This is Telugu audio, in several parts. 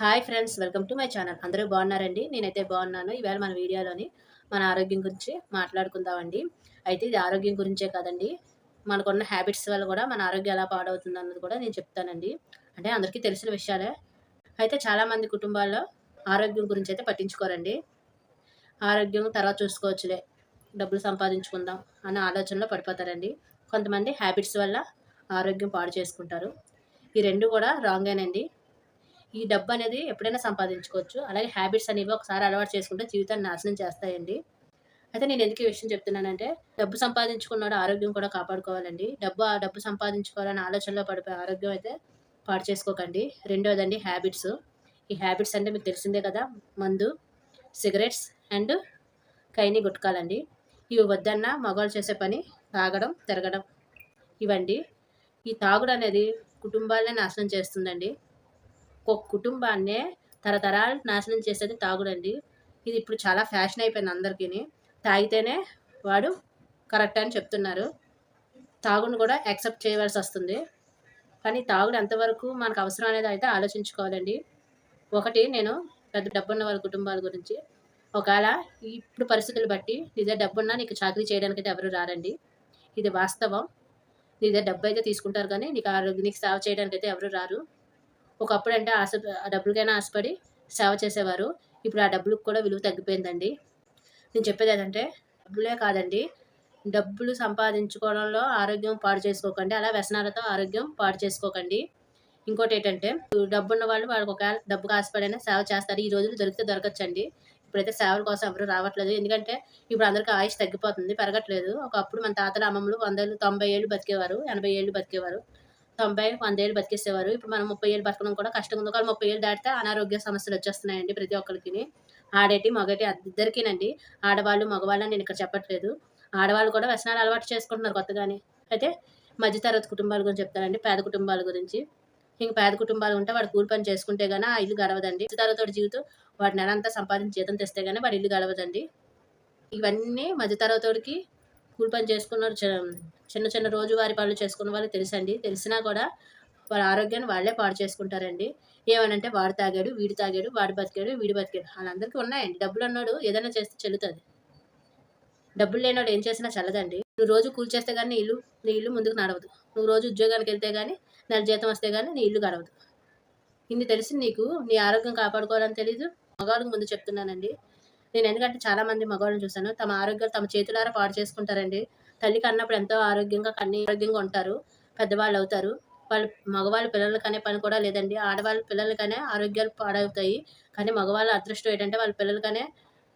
Hi friends welcome to my channel అందరూ బాగున్నారండి? నేనైతే బాగున్నాను. ఈవేళ మన వీడియోలోని మన ఆరోగ్యం గురించి మాట్లాడుకుందామండి. అయితే ఇది ఆరోగ్యం గురించే కాదండి. మనకున్న హ్యాబిట్స్ వల్ల కూడా మన ఆరోగ్యం ఎలా పాడవుతుంది అన్నది కూడా నేను చెప్తానండి. అంటే అందరికీ తెలిసిన విషయాలే. అయితే చాలామంది కుటుంబాల్లో ఆరోగ్యం గురించి అయితే పట్టించుకోరండి. ఆరోగ్యం తర్వాత చూసుకోవచ్చులే. డబ్బులు సంపాదించుకుందాం అన్న ఆలోచనలో పడిపోతారండి. కొంతమంది హ్యాబిట్స్ వల్ల ఆరోగ్యం పాడు చేసుకుంటారు. ఈ రెండు కూడా రాంగేనండి ఈ డబ్బు అనేది ఎప్పుడైనా సంపాదించుకోవచ్చు. అలాగే హ్యాబిట్స్ అనేవి ఒకసారి అలవాటు చేసుకుంటే జీవితాన్ని నాశనం చేస్తాయండి. అయితే నేను ఎందుకు ఈ విషయం చెప్తున్నానంటే డబ్బు సంపాదించుకున్నాడు ఆరోగ్యం కూడా కాపాడుకోవాలండి. డబ్బు ఆ డబ్బు సంపాదించుకోవాలని ఆలోచనలో పడిపోయి ఆరోగ్యం అయితే పాడు చేసుకోకండి. రెండోదండి హ్యాబిట్స్. ఈ హ్యాబిట్స్ అంటే మీకు తెలిసిందే కదా మందు సిగరెట్స్ అండ్ కైని గుట్కాలండి. ఇవి వద్దన్న మగవాళ్ళు చేసే పని తాగడం తిరగడం. ఇవండి. ఈ తాగుడు అనేది కుటుంబాలనే నాశనం చేస్తుందండి. ఒక కుటుంబాన్నే తరతరాలు నాశనం చేసేది తాగుడండి. ఇది ఇప్పుడు చాలా ఫ్యాషన్ అయిపోయింది అందరికీ తాగితేనే వాడు కరెక్ట్ అని చెప్తున్నారు. తాగును కూడా యాక్సెప్ట్ చేయవలసి వస్తుంది. కానీ తాగుడు ఎంతవరకు మనకు అవసరం అనేది అయితే ఆలోచించుకోవాలండి. ఒకటి నేను పెద్ద డబ్బున్న వాళ్ళ కుటుంబాల గురించి. ఒకవేళ ఇప్పుడు పరిస్థితులు బట్టి నిజ డబ్బున్నా నీకు చాకరీ చేయడానికి అయితే ఎవరు రారండి. ఇది వాస్తవం. నీ దగ్గర డబ్బు అయితే తీసుకుంటారు కానీ నీకు ఆరోగ్య నీకు సేవ చేయడానికి అయితే ఎవరు రారు. ఒకప్పుడు అంటే ఆశ డబ్బులకైనా ఆశపడి సేవ చేసేవారు. ఇప్పుడు ఆ డబ్బులకు కూడా విలువ తగ్గిపోయిందండి. నేను చెప్పేది ఏంటంటే డబ్బులే కాదండి. డబ్బులు సంపాదించుకోవడంలో ఆరోగ్యం పాడు చేసుకోకండి. అలా వ్యసనాలతో ఆరోగ్యం పాడు చేసుకోకండి. ఇంకోటి ఏంటంటే డబ్బున్న వాళ్ళు వాళ్ళకి ఒకవేళ డబ్బుకు ఆశపడైనా సేవ చేస్తారు. ఈ రోజులు దొరికితే దొరకచ్చండి. ఇప్పుడైతే సేవల కోసం ఎవరు రావట్లేదు. ఎందుకంటే ఇప్పుడు అందరికీ ఆయుష్ తగ్గిపోతుంది పెరగట్లేదు. ఒకప్పుడు మన తాతల అమ్మమ్మలు వందలు తొంభై ఏళ్ళు బతికేవారు ఎనభై ఏళ్ళు బతికేవారు. తొంభై వంద ఏళ్ళు బతికేసేవారు. ఇప్పుడు మనం ముప్పై ఏళ్ళు బతకడం కూడా కష్టంగా ఉంది. ఒకవేళ ముప్పై ఏళ్ళు దాటితే అనారోగ్య సమస్యలు వచ్చేస్తున్నాయండి ప్రతి ఒక్కరికి ఆడేటి మగటి ఇద్దరికీనండి ఆడవాళ్ళు మగవాళ్ళు నేను ఇక్కడ చెప్పట్లేదు. ఆడవాళ్ళు కూడా వ్యసనాలు అలవాటు చేసుకుంటున్నారు కొత్తగానే. అయితే మధ్యతరగతి కుటుంబాల గురించి చెప్తానండి. పేద కుటుంబాల గురించి. ఇంక పేద కుటుంబాలు ఉంటే వాడు కూలి పని చేసుకుంటే గానీ ఆ ఇల్లు గడవదండి. మధ్యతరగతి జీవితం వాడి నెలంతా సంపాదించి జీతం తెస్తే గానీ వాడి ఇల్లు గడవదండి. ఇవన్నీ మధ్యతరగతికి కూలి పని చేసుకున్నారు చిన్న చిన్న రోజువారి పనులు చేసుకున్న వాళ్ళు తెలుసండి. తెలిసినా కూడా వాళ్ళ ఆరోగ్యాన్ని వాళ్ళే పాడు చేసుకుంటారండి. ఏమనంటే వాడు తాగాడు వీడు తాగాడు వాడు బతికాడు వీడు బతికాడు. వాళ్ళందరికీ ఉన్నాయండి. డబ్బులు అన్నాడు ఏదైనా చేస్తే చెల్లుతుంది. డబ్బులు లేనివాడు ఏం చేసినా చల్లదండి. నువ్వు రోజు కూలి చేస్తే కానీ నీ ఇల్లు నీ ఇల్లు ముందుకు నడవదు. నువ్వు రోజు ఉద్యోగానికి వెళ్తే కానీ నెల జీతం వస్తే కానీ నీ ఇల్లు గడవదు. ఇన్ని తెలిసి నీకు నీ ఆరోగ్యం కాపాడుకోవాలని తెలీదు. మగవాళ్ళకి ముందు చెప్తున్నానండి. నేను ఎందుకంటే చాలామంది మగవాళ్ళని చూశాను. తమ ఆరోగ్యాలు తమ చేతులారా పాడు చేసుకుంటారండి. తల్లికి అన్నప్పుడు ఎంతో ఆరోగ్యంగా కన్నీ ఆరోగ్యంగా ఉంటారు. పెద్దవాళ్ళు అవుతారు. వాళ్ళు మగవాళ్ళ పిల్లలకనే పని కూడా లేదండి. ఆడవాళ్ళ పిల్లలకనే ఆరోగ్యాలు పాడవుతాయి. కానీ మగవాళ్ళ అదృష్టం ఏంటంటే వాళ్ళ పిల్లలకనే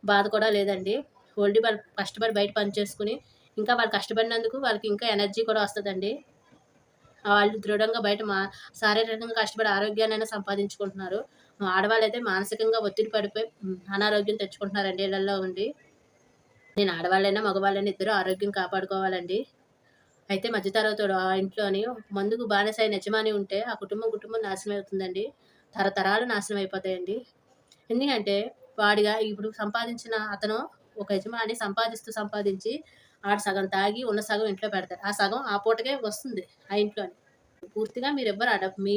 బాధ కూడా లేదండి. ఓల్డీ వాళ్ళు కష్టపడి బయట పని చేసుకుని ఇంకా వాళ్ళు కష్టపడినందుకు వాళ్ళకి ఇంకా ఎనర్జీ కూడా వస్తుందండి. వాళ్ళు దృఢంగా బయట మా శారీరకంగా కష్టపడి ఆరోగ్యాన్ని సంపాదించుకుంటున్నారు. ఆడవాళ్ళు అయితే మానసికంగా ఒత్తిడి పడిపోయి అనారోగ్యం తెచ్చుకుంటున్నారండి ఇళ్ళలో ఉండి. నేను ఆడవాళ్ళైనా మగవాళ్ళైనా ఇద్దరు ఆరోగ్యం కాపాడుకోవాలండి. అయితే మధ్యతరగతుడు ఆ ఇంట్లోని మందుకు బానిసైన యజమాని ఉంటే ఆ కుటుంబం కుటుంబం నాశనం అవుతుందండి. తరతరాలు నాశనం అయిపోతాయండి. ఎందుకంటే వాడిగా ఇప్పుడు సంపాదించిన అతను ఒక యజమాని సంపాదిస్తూ సంపాదించి ఆడ సగం తాగి ఉన్న సగం ఇంట్లో పెడతారు. ఆ సగం ఆ పూటకే వస్తుంది ఆ ఇంట్లోని. పూర్తిగా మీరు ఎవ్వరు డబ్బు మీ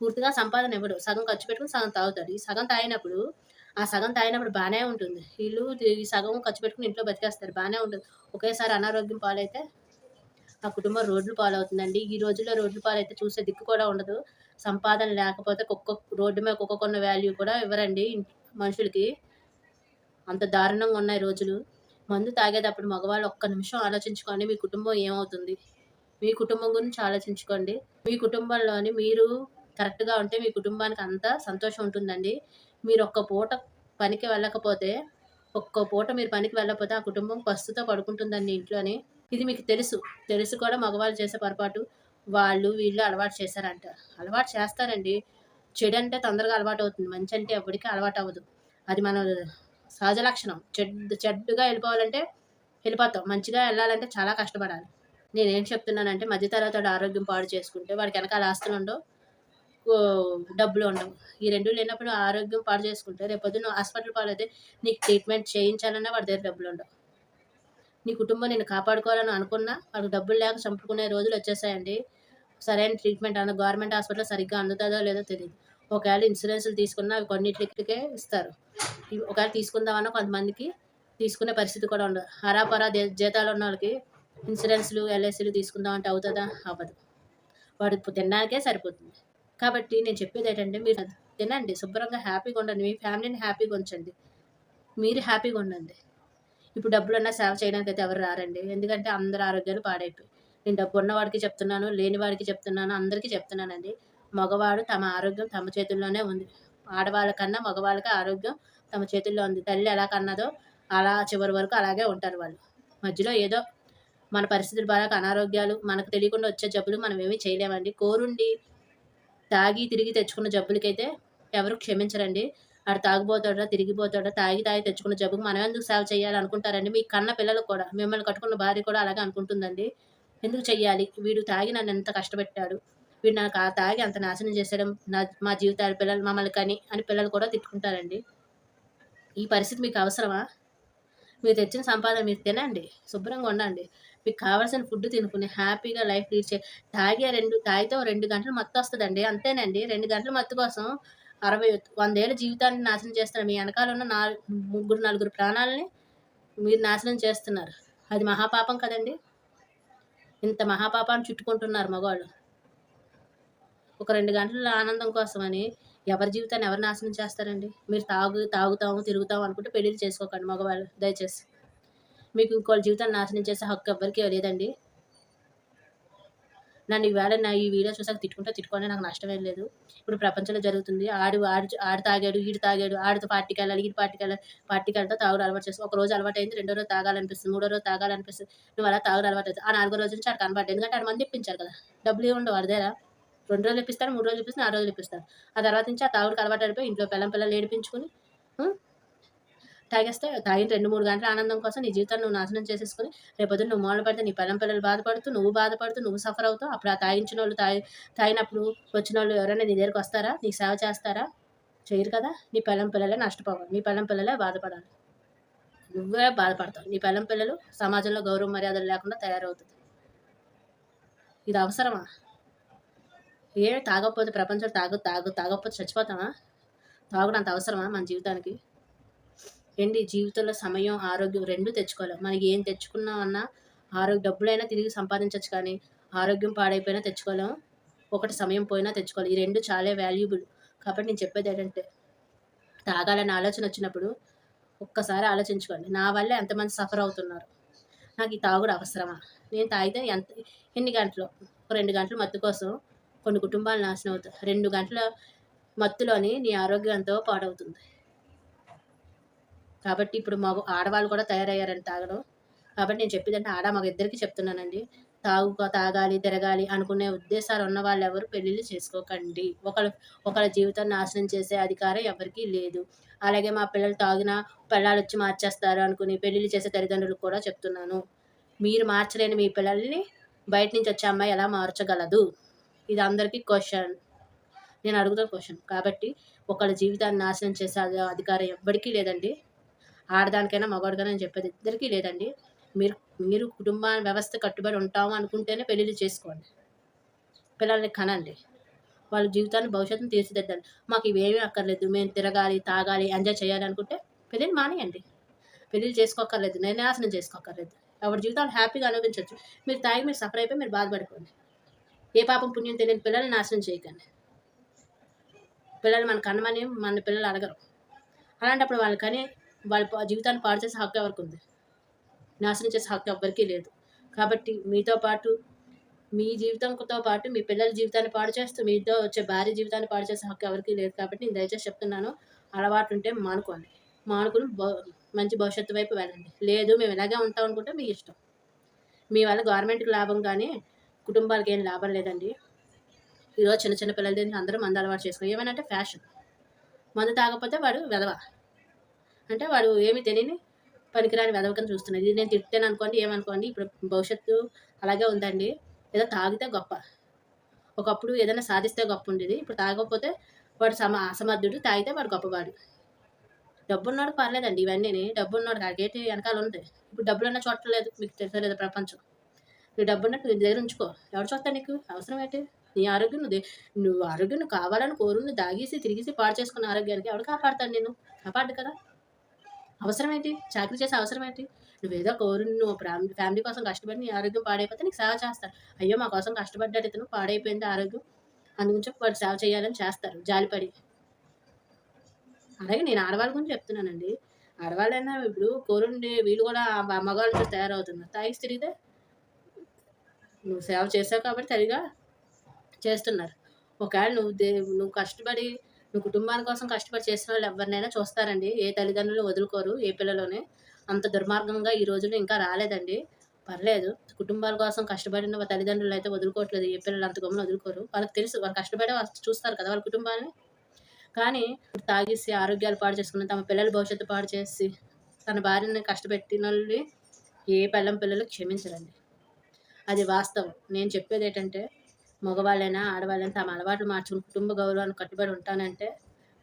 పూర్తిగా సంపాదన ఇవ్వడు సగం ఖర్చు పెట్టుకుని సగం తాగుతాడు ఈ సగం తాగినప్పుడు ఆ సగం తాగినప్పుడు బాగానే ఉంటుంది. వీళ్ళు ఈ సగం ఖర్చు పెట్టుకుని ఇంట్లో బతికేస్తారు. బాగానే ఉంటుంది. ఒకేసారి అనారోగ్యం పాలైతే ఆ కుటుంబం రోడ్లు పాలవుతుందండి. ఈ రోజుల్లో రోడ్లు పాలైతే చూసే దిక్కు కూడా ఉండదు. సంపాదన లేకపోతే కుక్క రోడ్డు మీద కుక్క కొన్న వాల్యూ కూడా ఇవ్వరండి. మనుషులకి అంత దారుణంగా ఉన్నాయి రోజులు. మందు తాగేటప్పుడు మగవాళ్ళు ఒక్క నిమిషం ఆలోచించుకోండి మీ కుటుంబం ఏమవుతుంది? మీ కుటుంబం గురించి ఆలోచించుకోండి. మీ కుటుంబంలోని మీరు కరెక్ట్గా ఉంటే మీ కుటుంబానికి అంత సంతోషం ఉంటుందండి. మీరు ఒక్క పూట పనికి వెళ్ళకపోతే ఒక్క పూట మీరు పనికి వెళ్ళకపోతే ఆ కుటుంబం పస్తుతో పడుకుంటుందండి ఇంట్లోని. ఇది మీకు తెలుసు. తెలుసు కూడా మగవాళ్ళు చేసే పొరపాటు. వాళ్ళు వీళ్ళు అలవాటు చేశారంట. అలవాటు చేస్తారండి. చెడు అంటే తొందరగా అలవాటు అవుతుంది. మంచి అంటే ఎప్పటికీ అలవాటు అవ్వదు. అది మన సహజ లక్షణం. చెడ్డు చెడ్డుగా వెళ్ళిపోవాలంటే వెళ్ళిపోతాం. మంచిగా వెళ్ళాలంటే చాలా కష్టపడాలి. నేనేం చెప్తున్నానంటే మధ్యతరగతి ఆరోగ్యం పాడు చేసుకుంటే వాడికి వెనకాల ఆస్తులు ఉండవు డబ్బులు ఉండవు. ఈ రెండు లేనప్పుడు ఆరోగ్యం పాడు చేసుకుంటే రేపు పొద్దున్న హాస్పిటల్ పాలైతే నీకు ట్రీట్మెంట్ చేయించాలన్నా వాడి దగ్గర డబ్బులు ఉండవు. నీ కుటుంబం నేను కాపాడుకోవాలని అనుకున్నా వాళ్ళకి డబ్బులు లేక చంపుకునే రోజులు వచ్చేసాయండి. సరైన ట్రీట్మెంట్ అన్న గవర్నమెంట్ హాస్పిటల్ సరిగ్గా అందుతుందో లేదో తెలియదు ఒకవేళ ఇన్సూరెన్స్లు తీసుకున్నా అవి కొన్నిటికే ఇస్తారు. ఒకవేళ తీసుకుందామన్నా కొంతమందికి తీసుకునే పరిస్థితి కూడా ఉండదు. హరాపరా జీతాలు ఉన్న వాళ్ళకి ఇన్సూరెన్స్లు ఎల్ఐసీలు తీసుకుందామంటే అవుతుందా? అవ్వదు. వాడు తినడానికే సరిపోతుంది. కాబట్టి నేను చెప్పేది ఏంటంటే మీరు తినండి. శుభ్రంగా హ్యాపీగా ఉండండి. మీ ఫ్యామిలీని హ్యాపీగా ఉంచండి. మీరు హ్యాపీగా ఉండండి. ఇప్పుడు డబ్బులు ఉన్నా సేవ చేయడానికి అయితే ఎవరు రారండి. ఎందుకంటే అందరు ఆరోగ్యాలు పాడైపోయి. నేను డబ్బు ఉన్నవాడికి చెప్తున్నాను లేని వాడికి చెప్తున్నాను అందరికీ చెప్తున్నానండి. మగవాడు తమ ఆరోగ్యం తమ చేతుల్లోనే ఉంది. ఆడవాళ్ళ కన్నా మగవాళ్ళకి ఆరోగ్యం తమ చేతుల్లో ఉంది. తల్లి ఎలా కన్నదో అలా చివరి వరకు అలాగే ఉంటారు వాళ్ళు. మధ్యలో ఏదో మన పరిస్థితుల బాగా అనారోగ్యాలు మనకు తెలియకుండా వచ్చే జబ్బులు మనం ఏమీ చేయలేమండి. కోరుండి తాగి తిరిగి తెచ్చుకున్న జబ్బులకైతే ఎవరు క్షమించరండి. ఆడు తాగిపోతాడా తిరిగిపోతాడా తాగి తాగి తెచ్చుకున్న జబ్బుకు మనం ఎందుకు సేవ చేయాలి అనుకుంటారండి మీ కన్న పిల్లలు కూడా మిమ్మల్ని కట్టుకున్న భార్య కూడా అలాగే అనుకుంటుందండి. ఎందుకు చెయ్యాలి? వీడు తాగి నన్ను ఎంత కష్టపెట్టాడు? వీడు నాకు ఆ తాగి అంత నాశనం చేసేయడం నా మా జీవితాలు పిల్లలు మమ్మల్ని కానీ అని పిల్లలు కూడా తిట్టుకుంటారండి. ఈ పరిస్థితి మీకు అవసరమా? మీరు తెచ్చిన సంపాదన మీరు తినండి. శుభ్రంగా ఉండండి. మీకు కావాల్సిన ఫుడ్ తినుకుని హ్యాపీగా లైఫ్ లీడ్ చే తాగే రెండు తాగితే రెండు గంటలు మత్తు వస్తుందండి. అంతేనండి. రెండు గంటల మత్తు కోసం అరవై వందేళ్ళ జీవితాన్ని నాశనం చేస్తున్నారు మీ వెనకాల ఉన్న నాలుగు ముగ్గురు నలుగురు ప్రాణాలని మీరు నాశనం చేస్తున్నారు. అది మహాపాపం కదండి. ఇంత మహాపాపాన్ని చుట్టుకుంటున్నారు మగవాళ్ళు. ఒక రెండు గంటల ఆనందం కోసమని ఎవరి జీవితాన్ని ఎవరు నాశనం చేస్తారండి? మీరు తాగు తాగుతాము తిరుగుతాము అనుకుంటే పెళ్ళిళ్ళు చేసుకోకండి మగవాళ్ళు దయచేసి. మీకు ఇంకోళ్ళ జీవితాన్ని నాశనం చేసే హక్కు ఎవ్వరికీ లేదండి. నన్ను ఈవేళ నా ఈ వీడియో చూసాక తిట్టుకుంటే తిట్టుకోండి నాకు నష్టమేం లేదు. ఇప్పుడు ప్రపంచంలో జరుగుతుంది. ఆడు ఆడు ఆడు తాగాడు ఈడు తాగాడు ఆడితో పార్టీకి వెళ్ళాలి ఈడు పార్టీకి వెళ్ళాలి పార్టీకి వెళ్తే తాగుడు అలవాటు చేస్తుంది ఒక రోజు అలవాటు అయింది రెండో రోజు తాగాలనిపిస్తుంది మూడో రోజు తాగాలనిపిస్తుంది. నువ్వు అలా తాగుడు అలవాటు అవుతుంది. ఆ నాలుగో రోజు నుంచి ఆడు కనబడ్డ ఎందుకంటే ఆడు మంది ఇప్పించారు కదా. డబ్బులు ఇవ్వండి ఉండవు దగ్గర. రెండు రోజులు ఇప్పిస్తారు మూడు రోజులు ఇప్పిస్తారు ఆరు రోజులు ఇప్పిస్తారు. ఆ తర్వాత నుంచి ఆ తాగుడికి అలవాటు అయిపోయి ఇంట్లో పిల్లం పిల్లలు ఏడిపించుకుని తాగేస్తే తాగిన రెండు మూడు గంటల ఆనందం కోసం నీ జీవితాన్ని నువ్వు నాశనం చేసేసుకుని రేపొద్దు నువ్వు మూల పడితే నీ పిల్లం పిల్లలు బాధపడుతూ నువ్వు బాధపడుతూ నువ్వు సఫర్ అవుతావు. అప్పుడు ఆ తాగించిన వాళ్ళు తాగి తాగినప్పుడు వచ్చిన వాళ్ళు ఎవరైనా నీ దగ్గరికి వస్తారా? నీకు సేవ చేస్తారా? చేయరు కదా? నీ పిల్లం పిల్లలే నష్టపోవాలి. నీ పిల్లం పిల్లలే బాధపడాలి. నువ్వే బాధపడతావు. నీ పిల్లం పిల్లలు సమాజంలో గౌరవ మర్యాదలు లేకుండా తయారవుతుంది ఇది అవసరమా? ఏ తాగకపోతే ప్రపంచం తాగు తాగు తాగకపోతే చచ్చిపోతామా? తాగుడు అంత అవసరమా మన జీవితానికి? ఏంటి జీవితంలో సమయం ఆరోగ్యం రెండు తెచ్చుకోవాలి మనకి ఏం తెచ్చుకున్నామన్నా ఆరోగ్య డబ్బులైనా తిరిగి సంపాదించవచ్చు కానీ ఆరోగ్యం పాడైపోయినా తెచ్చుకోలేము ఒకటి సమయం పోయినా తెచ్చుకోవాలి ఈ రెండు చాలా వాల్యుబుల్ కాబట్టి నేను చెప్పేది ఏంటంటే తాగాలని ఆలోచన వచ్చినప్పుడు ఒక్కసారి ఆలోచించుకోండి. నా వల్లే ఎంతమంది సఫర్ అవుతున్నారు? నాకు ఈ తాగుడు అవసరమా? నేను తాగితే ఎంత ఎన్ని గంటలు? ఒక రెండు గంటలు మత్తు కోసం కొన్ని కుటుంబాలు నాశనం అవుతాయి. రెండు గంటల మత్తులోని నీ ఆరోగ్యంతో పాడవుతుంది. కాబట్టి ఇప్పుడు మగ ఆడవాళ్ళు కూడా తయారయ్యారని తాగడం. కాబట్టి నేను చెప్పేదంటే ఆడ మగ ఇద్దరికి చెప్తున్నానండి. తాగు తాగాలి తిరగాలి అనుకునే ఉద్దేశాలు ఉన్న వాళ్ళు ఎవరు పెళ్ళిళ్ళు చేసుకోకండి. ఒకళ్ళ ఒకళ్ళ జీవితాన్ని నాశనం చేసే అధికారం ఎవరికీ లేదు. అలాగే మా పిల్లలు తాగిన పిల్లలు వచ్చి మార్చేస్తారు అనుకుని పెళ్ళిళ్ళు చేసే తల్లిదండ్రులకు కూడా చెప్తున్నాను. మీరు మార్చలేని మీ పిల్లల్ని బయట నుంచి వచ్చే అమ్మాయి ఎలా మార్చగలదు? ఇది అందరికీ క్వశ్చన్ నేను అడుగుతున్న క్వశ్చన్ కాబట్టి ఒకళ్ళ జీవితాన్ని నాశనం చేసే అధికారం ఎవ్వరికీ లేదండి. ఆడదానికైనా మగవాడికైనా నేను చెప్పేది ఇద్దరికీ లేదండి. మీరు మీరు కుటుంబ వ్యవస్థ కట్టుబడి ఉంటాము అనుకుంటేనే పెళ్ళిళ్ళు చేసుకోండి. పిల్లల్ని కనండి. వాళ్ళ జీవితాన్ని భవిష్యత్తును తీర్చిదిద్దండి. మాకు ఇవేమీ అక్కర్లేదు. మేము తిరగాలి తాగాలి ఎంజాయ్ చేయాలి అనుకుంటే పెళ్ళిళ్ళు మానేయండి. పెళ్ళిళ్ళు చేసుకోక్కర్లేదు. నేను నాశనం చేసుకోక్కర్లేదు. ఎవరి జీవితాలు హ్యాపీగా అనుభవించవచ్చు మీరు తాగి మీరు సఫర్ అయిపోయి మీరు బాధపడిపోండి. ఏ పాపం పుణ్యం తెలియని పిల్లల్ని నాశనం చేయకండి. పిల్లలు మన కన్నమని మన పిల్లలు అడగరు. అలాంటప్పుడు వాళ్ళు కానీ వాళ్ళ జీవితాన్ని పాడు చేసే హక్కు ఎవరికి ఉంది? నాశనం చేసే హక్కు ఎవ్వరికీ లేదు. కాబట్టి మీతో పాటు మీ జీవితంతో పాటు మీ పిల్లల జీవితాన్ని పాడు చేస్తూ మీతో వచ్చే భార్య జీవితాన్ని పాడు చేసే హక్కు ఎవరికీ లేదు కాబట్టి నేను దయచేసి చెప్తున్నాను అలవాటు ఉంటే మానుకోండి. మానుకుని మంచి భవిష్యత్తు వైపు వెళ్ళండి. లేదు మేము ఇలాగే ఉంటాం అనుకుంటే మీ ఇష్టం. మీ వల్ల గవర్నమెంట్కి లాభం కానీ కుటుంబాలకి ఏం లాభం లేదండి. ఈరోజు చిన్న చిన్న పిల్లల దగ్గర అందరూ మందు అలవాటు చేసుకో ఏమైనా అంటే ఫ్యాషన్. మందు తాగకపోతే వాడు వెధవ అంటే వాడు ఏమి తెలియని పనికిరాని వెదవకని కింద చూస్తున్నాడు. ఇది నేను తిట్టాను అనుకోండి ఏమనుకోండి ఇప్పుడు భవిష్యత్తు అలాగే ఉందండి. ఏదో తాగితే గొప్ప. ఒకప్పుడు ఏదైనా సాధిస్తే గొప్ప ఉండేది. ఇప్పుడు తాగకపోతే వాడు సమ అసమర్థుడు తాగితే వాడు గొప్పవాడు. డబ్బున్నోడు పర్లేదండి ఇవన్నీ డబ్బున్నాడు కాకేటి వెనకాల ఉంది. ఇప్పుడు డబ్బులు ఉన్న చోట లేదు. మీకు తెలుసలేదు ప్రపంచం. నువ్వు డబ్బు ఉన్నట్టు నీ దగ్గర ఉంచుకో. ఎవరు చూస్తాను నీకు? అవసరం ఏంటి? నీ ఆరోగ్యం నువ్వు నువ్వు ఆరోగ్యం నువ్వు కావాలని కోరు నువ్వు దాగేసి తిరిగేసి పాడు చేసుకున్న ఆరోగ్యానికి ఎవడు కాపాడతాను నేను కాపాడు కదా. అవసరం ఏంటి? చాకరీ చేసే అవసరం ఏంటి? నువ్వేదో కోరు నువ్వు ఫ్యామిలీ ఫ్యామిలీ కోసం కష్టపడి నీ ఆరోగ్యం పాడైపోతే నీకు సేవ చేస్తారు. అయ్యో మా కోసం కష్టపడ్డాడు ఇతను పాడైపోయింది ఆరోగ్యం. అందుగురించి వాడు సేవ చేయాలని చేస్తారు. జాలిపడి. అలాగే నేను ఆడవాళ్ళ గురించి చెప్తున్నానండి. ఆడవాళ్ళైనా ఇప్పుడు కోరుండి వీళ్ళు కూడా ఆ మగవాళ్ళతో తయారవుతున్నారు. తాగిసి తిరిగితే నువ్వు సేవ చేసావు కాబట్టి సరిగా చేస్తున్నారు. ఒకవేళ నువ్వు దే నువ్వు కష్టపడి నువ్వు కుటుంబాల కోసం కష్టపడి చేసిన వాళ్ళు ఎవరినైనా చూస్తారండి. ఏ తల్లిదండ్రులు వదులుకోరు ఏ పిల్లలోనే. అంత దుర్మార్గంగా ఈ రోజుల్లో ఇంకా రాలేదండి. పర్లేదు. కుటుంబాల కోసం కష్టపడిన తల్లిదండ్రులు అయితే వదులుకోవట్లేదు. ఏ పిల్లలు అంత గమని వదులుకోరు. వాళ్ళకి తెలుసు. వాళ్ళు కష్టపడే వాళ్ళు చూస్తారు కదా వాళ్ళ కుటుంబాన్ని. కానీ తాగేసి ఆరోగ్యాలు పాడు చేసుకుని తమ పిల్లల భవిష్యత్తు పాడు చేసి తన భార్యని కష్టపెట్టిన వాళ్ళని ఏ పిల్లం పిల్లలు క్షమించరండి. అది వాస్తవం. నేను చెప్పేది ఏంటంటే మగవాళ్ళైనా ఆడవాళ్ళైనా తమ అలవాట్లు మార్చుకుని కుటుంబ గౌరవాన్ని కట్టుబడి ఉంటానంటే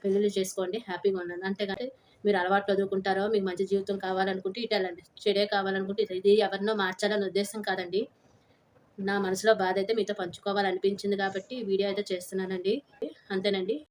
పెళ్ళిళ్ళు చేసుకోండి హ్యాపీగా ఉండండి. అంతేగాని మీరు అలవాట్లు వదులుకుంటారో మీకు మంచి జీవితం కావాలనుకుంటే ఇటు వెళ్ళండి చెడే కావాలనుకుంటే ఇది ఎవరినో మార్చాలని ఉద్దేశం కాదండి. నా మనసులో బాధ అయితే మీతో పంచుకోవాలనిపించింది కాబట్టి వీడియో అయితే చేస్తున్నానండి. అంతేనండి.